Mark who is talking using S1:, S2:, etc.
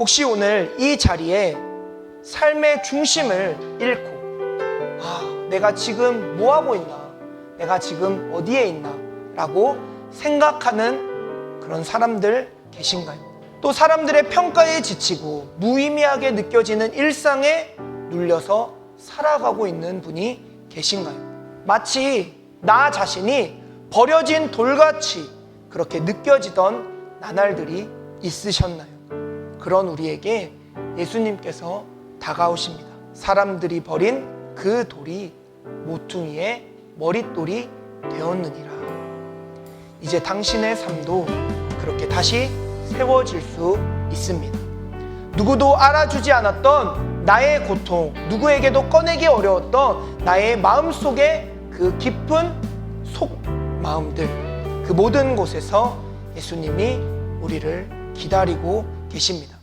S1: 혹시 오늘 이 자리에 삶의 중심을 잃고 아, 내가 지금 뭐 하고 있나? 내가 지금 어디에 있나? 라고 생각하는 그런 사람들 계신가요? 또 사람들의 평가에 지치고 무의미하게 느껴지는 일상에 눌려서 살아가고 있는 분이 계신가요? 마치 나 자신이 버려진 돌같이 그렇게 느껴지던 나날들이 있으셨나요? 그런 우리에게 예수님께서 다가오십니다. 사람들이 버린 그 돌이 모퉁이의 머릿돌이 되었느니라. 이제 당신의 삶도 그렇게 다시 세워질 수 있습니다. 누구도 알아주지 않았던 나의 고통, 누구에게도 꺼내기 어려웠던 나의 마음 속의 그 깊은 속 마음들, 그 모든 곳에서 예수님이 우리를 기다리고 계십니다.